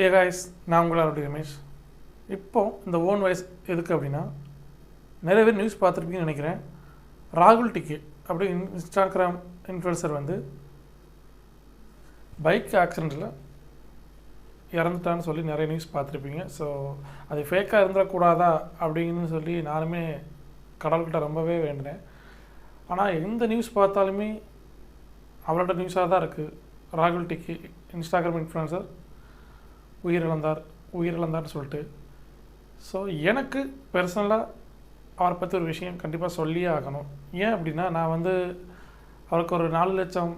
Hey guys நான் உங்களோட ரமேஷ். இப்போது இந்த ஓன் வாய்ஸ் எதுக்கு அப்படின்னா நிறைய பேர் நியூஸ் பார்த்துருப்பீங்கன்னு நினைக்கிறேன். ராகுல் டிக்கி அப்படி இன்ஸ்டாகிராம் இன்ஃப்ளூன்சர் வந்து பைக் ஆக்சிடெண்ட்டில் இறந்துட்டான்னு சொல்லி நிறைய நியூஸ் பார்த்துருப்பீங்க. ஸோ அது ஃபேக்காக இருந்துடக்கூடாதா அப்படின்னு சொல்லி நானுமே கடவுள்கிட்ட ரொம்பவே வேண்டினேன். ஆனால் எந்த நியூஸ் பார்த்தாலுமே அவரோட நியூஸாக தான் இருக்குது ராகுல் டிக்கி இன்ஸ்டாகிராம் இன்ஃப்ளூன்சர் உயிரிழந்தார் உயிரிழந்தார்னு சொல்லிட்டு. ஸோ எனக்கு பர்சனலாக அவரை பற்றி ஒரு விஷயம் கண்டிப்பாக சொல்லியே ஆகணும். ஏன் அப்படின்னா நான் வந்து அவருக்கு ஒரு நாலு லட்சம்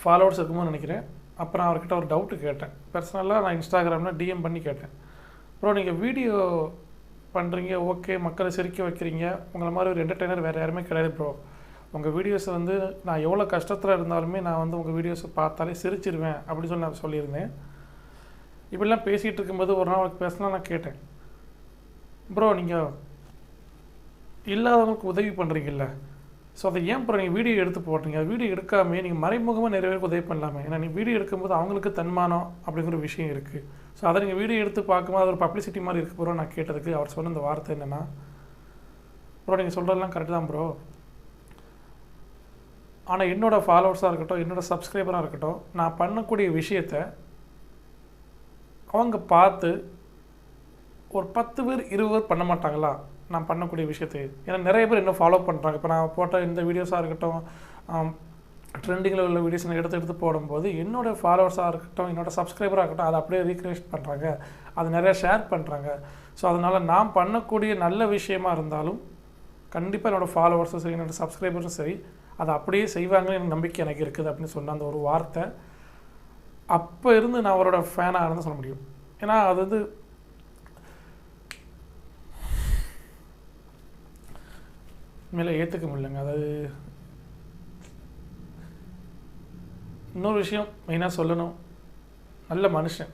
ஃபாலோவர்ஸ் இருக்குமோன்னு நினைக்கிறேன். அப்புறம் அவர்கிட்ட ஒரு டவுட்டு கேட்டேன். பர்சனலாக நான் இன்ஸ்டாகிராமில் டிஎம் பண்ணி கேட்டேன். அப்புறம் நீங்கள் வீடியோ பண்ணுறீங்க ஓகே மக்களை சிரிக்க வைக்கிறீங்க. உங்களை மாதிரி ஒரு என்டர்டெய்னர் வேறு யாருமே கிடையாது ப்ரோ உங்கள் வீடியோஸை வந்து நான் எவ்வளோ கஷ்டத்தில் இருந்தாலுமே நான் வந்து உங்கள் வீடியோஸை பார்த்தாலே சிரிச்சிருவேன் அப்படின்னு சொல்லி நான் சொல்லியிருந்தேன். இப்படிலாம் பேசிகிட்டு இருக்கும்போது ஒரு நாள் அவருக்கு பேசினா நான் கேட்டேன். ப்ரோ நீங்கள் இல்லாதவங்களுக்கு உதவி பண்ணுறீங்கல்ல ஸோ அதை ஏன் ப்ரோ நீங்கள் வீடியோ எடுத்து போடுறீங்க? வீடியோ எடுக்காமே நீங்கள் மறைமுகமாக நிறைய பேருக்கு உதவி பண்ணலாமே. ஏன்னா நீ வீடியோ எடுக்கும்போது அவங்களுக்கு தன்மானம் அப்படிங்கிற ஒரு விஷயம் இருக்குது ஸோ அதை நீங்கள் வீடியோ எடுத்து பார்க்கும்போது அது ஒரு பப்ளிசிட்டி மாதிரி இருக்குது ப்ரோ நான் கேட்டதுக்கு. அவர் சொன்ன இந்த வார்த்தை என்னென்னா ப்ரோ நீங்கள் சொல்கிறதெல்லாம் கரெக்டு தான் ப்ரோ ஆனால் என்னோடய ஃபாலோவர்ஸாக இருக்கட்டும் என்னோடய சப்ஸ்கிரைபராக இருக்கட்டும் நான் பண்ணக்கூடிய விஷயத்தை அவங்க பார்த்து ஒரு பத்து பேர் இருபது பேர் பண்ண மாட்டாங்களா? நான் பண்ணக்கூடிய விஷயத்தை. ஏன்னா நிறைய பேர் இன்னும் ஃபாலோ பண்ணுறாங்க இப்போ நான் போட்ட இந்த வீடியோஸாக இருக்கட்டும் ட்ரெண்டிங்கில் உள்ள வீடியோஸ் நான் எடுத்து எடுத்து போடும்போது என்னோடய ஃபாலோவர்ஸாக இருக்கட்டும் என்னோடய சப்ஸ்கிரைபராக இருக்கட்டும் அதை அப்படியே ரீக்ரியேட் பண்ணுறாங்க அது நிறையா ஷேர் பண்ணுறாங்க ஸோ அதனால் நான் பண்ணக்கூடிய நல்ல விஷயமா இருந்தாலும் கண்டிப்பாக என்னோடய ஃபாலோவர்ஸும் சரி என்னோடய சப்ஸ்கிரைபர்ஸும் சரி அதை அப்படியே செய்வாங்கன்னு எனக்கு நம்பிக்கை எனக்கு இருக்குது அப்படின்னு சொன்ன அந்த ஒரு வார்த்தை. அப்போ இருந்து நான் அவரோட ஃபேனாக இருந்து சொல்ல முடியும். ஏன்னா அது வந்து மேலே ஏற்றுக்க முடியலங்க. அதாவது இன்னொரு விஷயம் மெயினாக சொல்லணும். நல்ல மனுஷன்.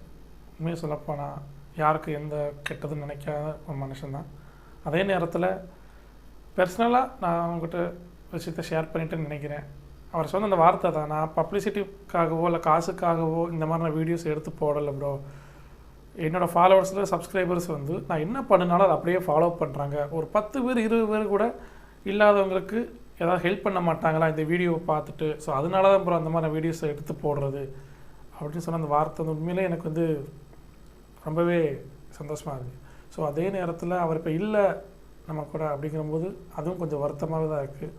உண்மையாக சொல்லப்போனால் யாருக்கு எந்த கெட்டதுன்னு நினைக்காத ஒரு மனுஷன்தான் அதே நேரத்தில் பர்சனலாக நான் அவங்ககிட்ட விஷயத்த ஷேர் பண்ணிட்டேன்னு நினைக்கிறேன். அவர் சொன்ன அந்த வார்த்தை தான் நான் பப்ளிசிட்டிக்காகவோ இல்லை காசுக்காகவோ இந்த மாதிரி நான் வீடியோஸ் எடுத்து போடலை ப்ரோ என்னோடய ஃபாலோவர்ஸில் சப்ஸ்கிரைபர்ஸ் வந்து நான் என்ன பண்ணினாலும் அதை அப்படியே ஃபாலோ பண்ணுறாங்க ஒரு பத்து பேர் இருபது பேர் கூட இல்லாதவங்களுக்கு ஏதாவது ஹெல்ப் பண்ண மாட்டாங்களா இந்த வீடியோவை பார்த்துட்டு? ஸோ அதனால தான் ப்ரோ அந்த மாதிரி வீடியோஸை எடுத்து போடுறது. அப்படின்னு சொன்ன அந்த வார்த்தை வந்து உண்மையிலே எனக்கு வந்து ரொம்பவே சந்தோஷமாக இருக்குது ஸோ அதே நேரத்தில் அவர் இப்போ இல்லை நம்ம கூட அப்படிங்கிறபோது அதுவும் கொஞ்சம் வருத்தமாகவே தான் இருக்குது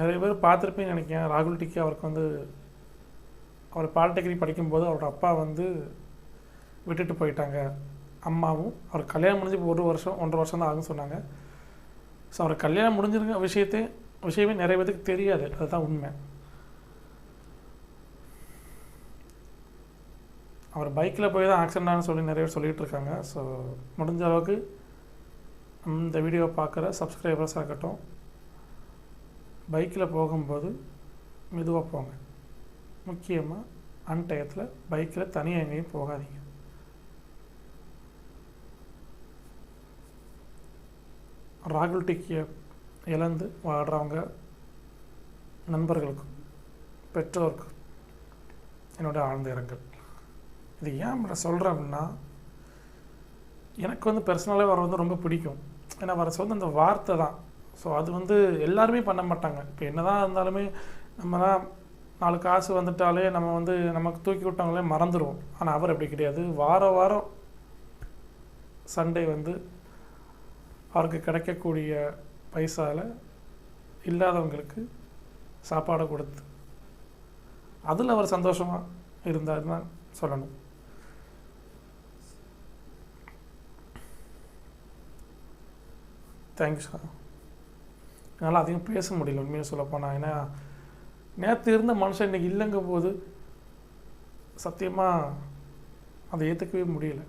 நிறைய பேர் பார்த்துருப்பேன்னு நினைக்கிறேன். ராகுல் டிக்கி அவருக்கு வந்து அவர் பாலிடெக்னிக் படிக்கும்போது அவரோட அப்பா வந்து விட்டுட்டு போயிட்டாங்க. அம்மாவும் அவர் கல்யாணம் முடிஞ்சு ஒரு வருஷம் ஒன்றரை வருஷம் தான் ஆகும்னு சொன்னாங்க. ஸோ அவர் கல்யாணம் முடிஞ்சிருக்க விஷயத்தை விஷயமே நிறைய பேருக்கு தெரியாது. அதுதான் உண்மை. அவர் பைக்கில் போய் தான் ஆக்சிடென்ட்னு சொல்லி நிறைய பேர் சொல்லிகிட்டு இருக்காங்க. ஸோ முடிஞ்ச அளவுக்கு இந்த வீடியோ பார்க்குற சப்ஸ்கிரைபர்ஸாக இருக்கட்டும் பைக்கில் போகும்போது மெதுவாக போங்க. முக்கியமாக அன்டயத்தில் பைக்கில் தனியாக எங்கேயும் போகாதீங்க. ராகுல் டிக்கியை இழந்து வாடுறவங்க நண்பர்களுக்கும் பெற்றோருக்கும் என்னோட ஆழ்ந்த இரங்கல். இது ஏன் நான் சொல்கிறேன் அப்படின்னா எனக்கு வந்து பர்சனலாக வர வந்து ரொம்ப பிடிக்கும். ஏன்னா வர சொந்த அந்த வார்த்தை தான். ஸோ அது வந்து எல்லாருமே பண்ண மாட்டாங்க. இப்போ என்ன தான் இருந்தாலுமே நம்ம தான் நாலு காசு வந்துட்டாலே நம்ம வந்து நமக்கு தூக்கி விட்டவங்களே மறந்துடுவோம் ஆனால் அவர் அப்படி கிடையாது. வார வாரம் சண்டே வந்து அவருக்கு கிடைக்கக்கூடிய பைசாவில் இல்லாதவங்களுக்கு சாப்பாடை கொடுத்து அதில் அவர் சந்தோஷமாக இருந்தார் தான் சொல்லணும். தேங்க்யூ சார் என்னால் அதிகம் பேச முடியல உண்மையாக சொல்லப்போனால் ஏன்னா நேற்று இருந்த மனுஷன் இன்றைக்கி இல்லைங்க போது சத்தியமாக அதை ஏற்றுக்கவே முடியல.